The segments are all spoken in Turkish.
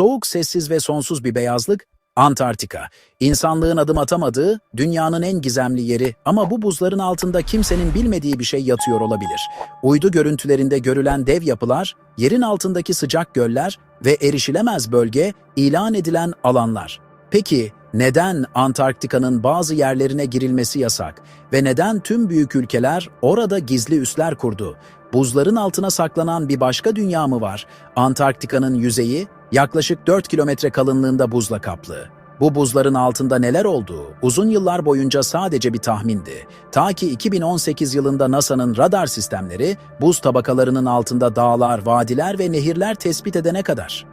Soğuk, sessiz ve sonsuz bir beyazlık, Antarktika. İnsanlığın adım atamadığı, dünyanın en gizemli yeri ama bu buzların altında kimsenin bilmediği bir şey yatıyor olabilir. Uydu görüntülerinde görülen dev yapılar, yerin altındaki sıcak göller ve erişilemez bölge ilan edilen alanlar. Peki neden Antarktika'nın bazı yerlerine girilmesi yasak ve neden tüm büyük ülkeler orada gizli üsler kurdu? Buzların altına saklanan bir başka dünya mı var? Antarktika'nın yüzeyi yaklaşık 4 kilometre kalınlığında buzla kaplı. Bu buzların altında neler olduğu uzun yıllar boyunca sadece bir tahmindi. Ta ki 2018 yılında NASA'nın radar sistemleri buz tabakalarının altında dağlar, vadiler ve nehirler tespit edene kadar.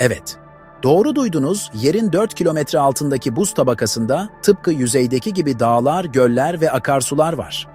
Evet, Doğru duydunuz, yerin 4 kilometre altındaki buz tabakasında tıpkı yüzeydeki gibi dağlar, göller ve akarsular var.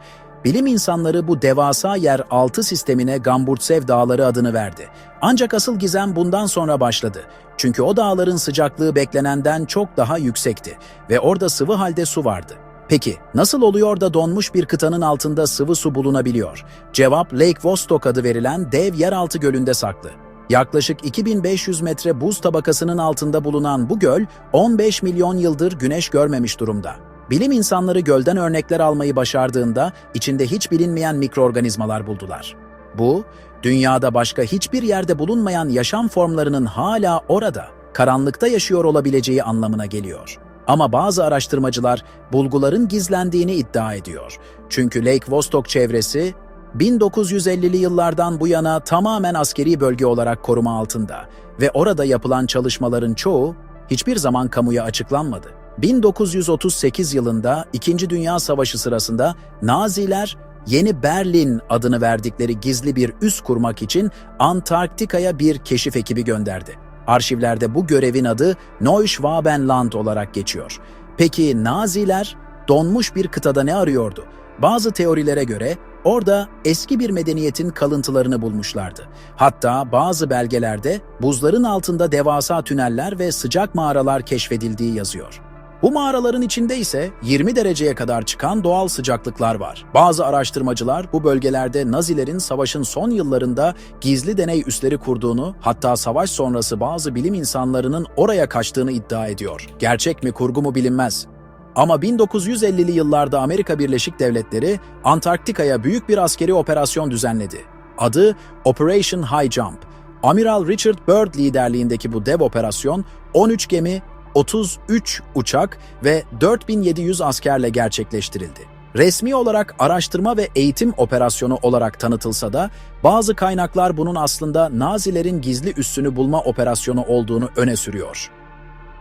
Bilim insanları bu devasa yer altı sistemine Gamburtsev Dağları adını verdi. Ancak asıl gizem bundan sonra başladı. Çünkü o dağların sıcaklığı beklenenden çok daha yüksekti ve orada sıvı halde su vardı. Peki nasıl oluyor da donmuş bir kıtanın altında sıvı su bulunabiliyor? Cevap Lake Vostok adı verilen dev yeraltı gölünde saklı. Yaklaşık 2500 metre buz tabakasının altında bulunan bu göl 15 milyon yıldır güneş görmemiş durumda. Bilim insanları gölden örnekler almayı başardığında içinde hiç bilinmeyen mikroorganizmalar buldular. Bu, dünyada başka hiçbir yerde bulunmayan yaşam formlarının hala orada, karanlıkta yaşıyor olabileceği anlamına geliyor. Ama bazı araştırmacılar bulguların gizlendiğini iddia ediyor. Çünkü Lake Vostok çevresi 1950'li yıllardan bu yana tamamen askeri bölge olarak koruma altında ve orada yapılan çalışmaların çoğu hiçbir zaman kamuya açıklanmadı. 1938 yılında İkinci Dünya Savaşı sırasında Naziler Yeni Berlin adını verdikleri gizli bir üs kurmak için Antarktika'ya bir keşif ekibi gönderdi. Arşivlerde bu görevin adı Neuschwabenland olarak geçiyor. Peki Naziler donmuş bir kıtada ne arıyordu? Bazı teorilere göre orada eski bir medeniyetin kalıntılarını bulmuşlardı. Hatta bazı belgelerde buzların altında devasa tüneller ve sıcak mağaralar keşfedildiği yazıyor. Bu mağaraların içinde ise 20 dereceye kadar çıkan doğal sıcaklıklar var. Bazı araştırmacılar bu bölgelerde Nazilerin savaşın son yıllarında gizli deney üsleri kurduğunu, hatta savaş sonrası bazı bilim insanlarının oraya kaçtığını iddia ediyor. Gerçek mi kurgu mu bilinmez. Ama 1950'li yıllarda Amerika Birleşik Devletleri Antarktika'ya büyük bir askeri operasyon düzenledi. Adı Operation High Jump. Amiral Richard Byrd liderliğindeki bu dev operasyon 13 gemi, 33 uçak ve 4700 askerle gerçekleştirildi. Resmi olarak araştırma ve eğitim operasyonu olarak tanıtılsa da bazı kaynaklar bunun aslında Nazilerin gizli üssünü bulma operasyonu olduğunu öne sürüyor.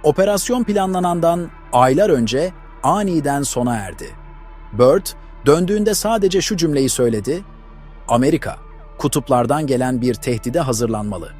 Operasyon planlanandan aylar önce aniden sona erdi. Byrd döndüğünde sadece şu cümleyi söyledi. Amerika, kutuplardan gelen bir tehdide hazırlanmalı.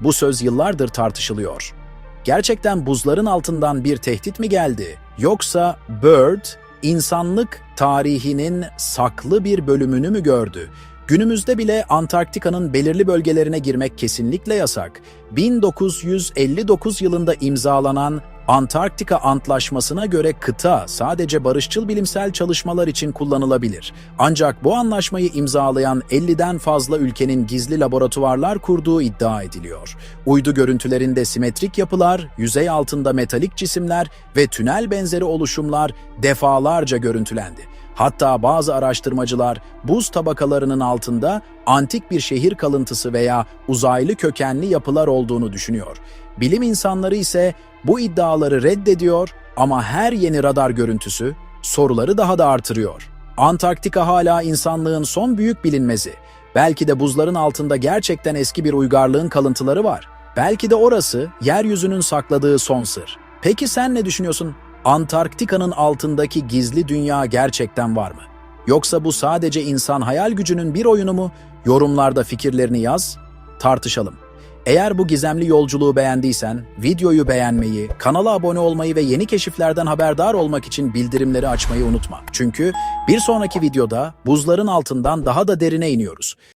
Bu söz yıllardır tartışılıyor. Gerçekten buzların altından bir tehdit mi geldi? Yoksa Byrd, insanlık tarihinin saklı bir bölümünü mü gördü? Günümüzde bile Antarktika'nın belirli bölgelerine girmek kesinlikle yasak. 1959 yılında imzalanan Antarktika Antlaşması'na göre kıta sadece barışçıl bilimsel çalışmalar için kullanılabilir. Ancak bu anlaşmayı imzalayan 50'den fazla ülkenin gizli laboratuvarlar kurduğu iddia ediliyor. Uydu görüntülerinde simetrik yapılar, yüzey altında metalik cisimler ve tünel benzeri oluşumlar defalarca görüntülendi. Hatta bazı araştırmacılar buz tabakalarının altında antik bir şehir kalıntısı veya uzaylı kökenli yapılar olduğunu düşünüyor. Bilim insanları ise bu iddiaları reddediyor ama her yeni radar görüntüsü soruları daha da artırıyor. Antarktika hala insanlığın son büyük bilinmezi. Belki de buzların altında gerçekten eski bir uygarlığın kalıntıları var. Belki de orası yeryüzünün sakladığı son sır. Peki sen ne düşünüyorsun? Antarktika'nın altındaki gizli dünya gerçekten var mı? Yoksa bu sadece insan hayal gücünün bir oyunu mu? Yorumlarda fikirlerini yaz, tartışalım. Eğer bu gizemli yolculuğu beğendiysen, videoyu beğenmeyi, kanala abone olmayı ve yeni keşiflerden haberdar olmak için bildirimleri açmayı unutma. Çünkü bir sonraki videoda buzların altından daha da derine iniyoruz.